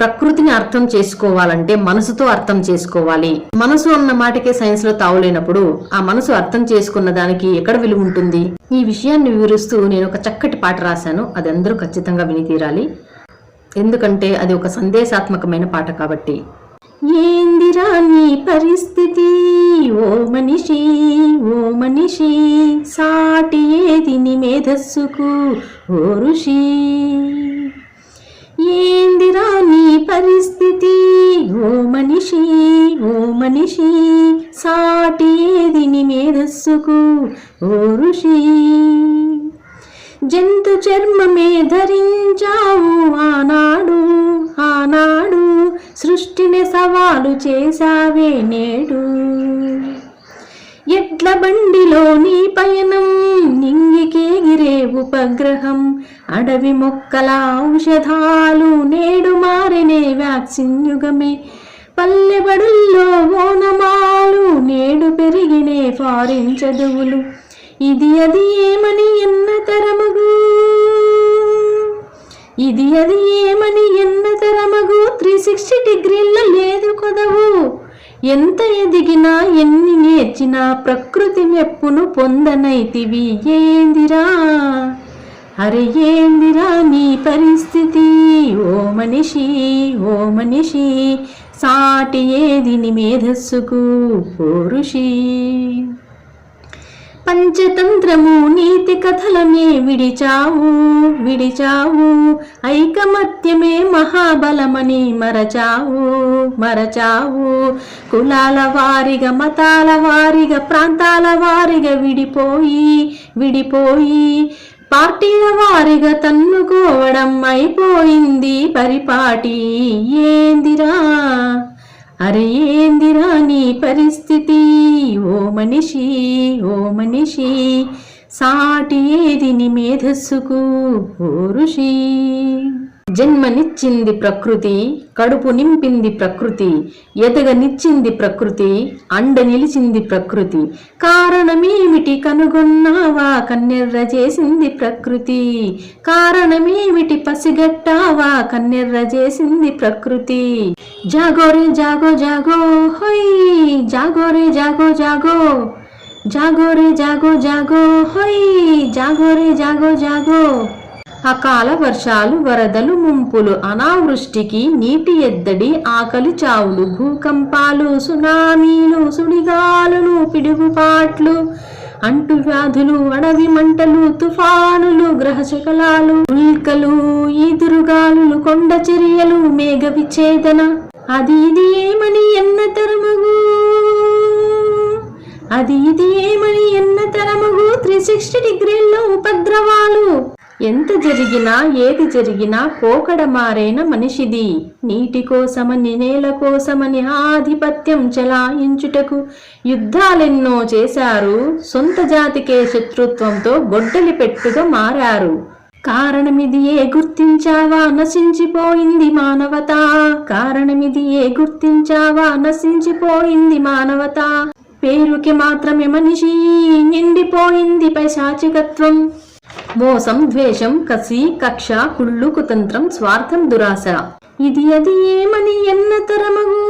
ప్రకృతిని అర్థం చేసుకోవాలంటే మనసుతో అర్థం చేసుకోవాలి. మనసు అన్న మాటకే సైన్స్లో తావులేనప్పుడు ఆ మనసు అర్థం చేసుకున్న దానికి ఎక్కడ విలువ ఉంటుంది? ఈ విషయాన్ని వివరిస్తూ నేను ఒక చక్కటి పాట రాశాను. అది అందరూ ఖచ్చితంగా విని తీరాలి. ఎందుకంటే అది ఒక సందేశాత్మకమైన పాట కాబట్టి. ఏందిరా నీ పరిస్థితి? ఓ మనిషి ఓ మనిషి సాటి ఏది నీ మేధస్సుకు? ఓ ఋషి. ఏందిరా నీ పరిస్థితి? ఓ మనిషి ఓ మనిషి సాటి ఏది నీ మేధస్సుకు? ఓ ఋషి జంతు చర్మమే ధరించావు ఆనాడు ఆనాడు సృష్టిని సవాలు చేశావే నేడు. మెట్ల బండిలో నీ పయనం నింగికేగిరే ఉపగ్రహం. అడవి మొక్కల ఔషధాలు నేడు మారినే వ్యాక్సిన్ యుగమే. పల్లెబడుల్లో ఓనమాలు నేడు పెరిగినే ఫారిన్ చదువులు. ఇది అది ఏమని ఎన్న ఎంత ఎదిగినా ఎన్ని నేర్చినా ప్రకృతి మెప్పును పొందనైతివి. ఏందిరా? అరే ఏందిరా నీ పరిస్థితి? ఓ మనిషి ఓ మనిషి సాటి ఏది నీ మేధస్సుకు? ఓ పంచతంత్రము నీతి కథలమే విడిచావు విడిచావు. ఐకమత్యమే మహాబలమని మరచావు మరచావు. కులాల వారిగా మతాల వారిగా ప్రాంతాల వారిగా విడిపోయి విడిపోయి పార్టీల వారిగా తన్నుకోవడం అయిపోయింది పరిపాటి. ఏందిరా? అరే ఏందిరా నీ పరిస్థితి? ఓ మనిషి ఓ మనిషి సాటి ఏది నీ మేధస్సుకు ఓ ఋషి? జన్మనిచ్చింది ప్రకృతి కడుపు నింపింది ప్రకృతి ఎదగనిచ్చింది ప్రకృతి అండ నిలిచింది ప్రకృతి. కారణమేమిటి కనుగొన్నావా కన్నెర్ర చేసింది ప్రకృతి? కారణమేమిటి పసిగట్టావా కన్నెర్ర చేసింది ప్రకృతి? జాగోరే జాగో జాగో హొయ్! జాగోరే జాగో జాగో జాగోరే జాగో జాగో హొయ్! జాగోరే జాగో జాగో. అకాల వర్షాలు వరదలు ముంపులు అనావృష్టికి నీటి ఎద్దడి ఆకలి చావులు భూకంపాలు సునామీలు సుడిగాలులు పిడుగుపాట్లు అంటువ్యాధులు అడవి మంటలు తుఫానులు గ్రహశకలాలు ఉల్కలు ఈదురుగాలులు కొండ చర్యలు మేఘ విచ్ఛేదన. అది ఇది ఏమని ఎన్న తరమగు? అది ఇది ఏమని ఎన్న తరమగు? త్రీ సిక్స్టీ డిగ్రీల్లో ఉపద్రవాలు. ఎంత జరిగినా ఏది జరిగినా పోకడ మారైన మనిషిది. నీటి కోసమని నేల కోసమని ఆధిపత్యం చలాయించుటకు యుద్ధాలెన్నో చేశారు. సొంత జాతికే శత్రుత్వంతో గొడ్డలి పెట్టుగా మారారు. కారణమిది ఏ గుర్తించావా? నశించిపోయింది మానవత. కారణమిది ఏ గుర్తించావా? నశించిపోయింది మానవత. పేరుకి మాత్రమే మనిషి నిండిపోయింది పైశాచికత్వం. మోసం ద్వేషం కసి కక్ష కుళ్ళు కుతంత్రం స్వార్థం దురాశ. ఇది అది ఏమని ఎన్న తరమగు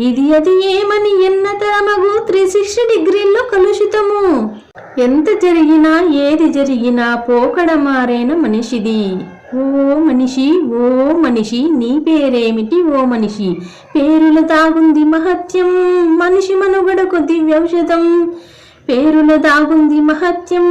ఇది అది ఏమని ఎన్న తరమగు త్రీ సిక్స్టీ డిగ్రీల్లో కలుషితము. ఎంత జరిగినా ఏది జరిగినా పోకడ మారేన మనిషిది. ఓ మనిషి ఓ మనిషి నీ పేరేమిటి ఓ మనిషి? పేరుల తాగుంది మహత్యం మనిషి మనుగడకు దివ్యౌషధం. పేరుల దాగుంది మహత్యం.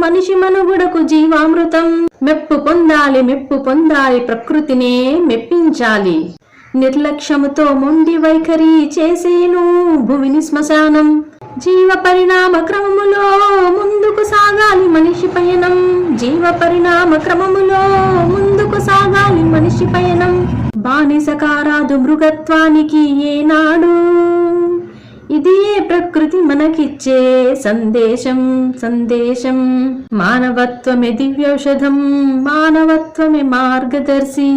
మనిషి మనుగుడకు జీవామృతం. మెప్పు పొందాలి మెప్పు పొందాలి ప్రకృతినే మెప్పించాలి. నిర్లక్ష్యముతో మొండి వైఖరి చేసేను భువిని శ్మశానం. జీవ పరిణామ క్రమములో ముందుకు సాగాలి మనిషి పయనం. జీవ పరిణామ క్రమములో ముందుకు సాగాలి మనిషి పయనం. బానిస కారాదు మృగత్వానికి ఏనాడు ఇదే ప్రకృతి మనకిచ్చే సందేశం సందేశం. మానవత్వమే దివ్యౌషధం మానవత్వమే మార్గదర్శి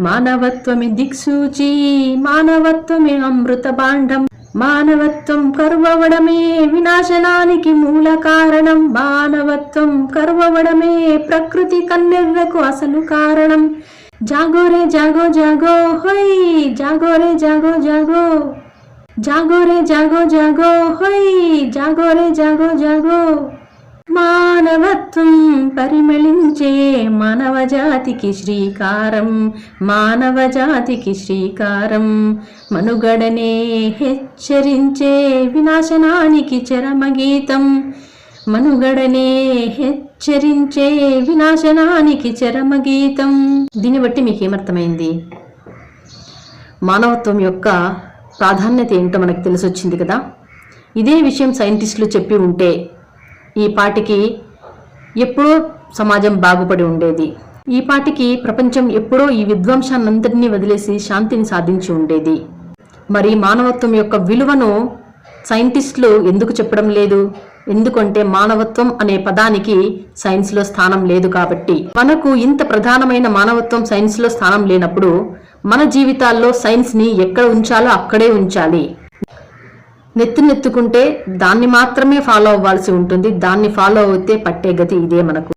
మానవత్వమే దిక్సూచి మానవత్వమే అమృత భాండం మానవత్వం కరువవడమే వినాశనానికి మూల కారణం. మానవత్వం కరువవడమే ప్రకృతి కన్నెర్రకు అసలు కారణం. జాగోరే జాగో జాగో హోయ్! జాగోరే జాగో జాగో. జాగో రే జాగో జాగో హోయ్! జాగో రే జాగో జాగో! మానవత్వం పరిమళించే మానవ జాతికి శ్రీకారం మానవ జాతికి శ్రీకారం. మనుగడనే హెచ్చరించే వినాశనానికి చరమగీతం. మనుగడనే హెచ్చరించే వినాశనానికి చరమగీతం. దీన్ని బట్టి మీకు ఏమర్థమైంది? మానవత్వం యొక్క ప్రాధాన్యత ఏంటో మనకు తెలిసొచ్చింది కదా? ఇదే విషయం సైంటిస్టులు చెప్పి ఉంటే ఈ పాటికి ఎప్పుడో సమాజం బాగుపడి ఉండేది. ఈ పాటికి ప్రపంచం ఎప్పుడో ఈ విధ్వంసాన్నంతటినీ వదిలేసి శాంతిని సాధించి ఉండేది. మరి మానవత్వం యొక్క విలువను సైంటిస్టులు ఎందుకు చెప్పడం లేదు? ఎందుకంటే మానవత్వం అనే పదానికి సైన్స్లో స్థానం లేదు కాబట్టి. మనకు ఇంత ప్రధానమైన మానవత్వం సైన్స్లో స్థానం లేనప్పుడు మన జీవితాల్లో సైన్స్ని ఎక్కడ ఉంచాలో అక్కడే ఉంచాలి. నెత్తినెత్తుకుంటే దాన్ని మాత్రమే ఫాలో అవ్వాల్సి ఉంటుంది. దాన్ని ఫాలో అవుతే పట్టే గతి ఇదే మనకు.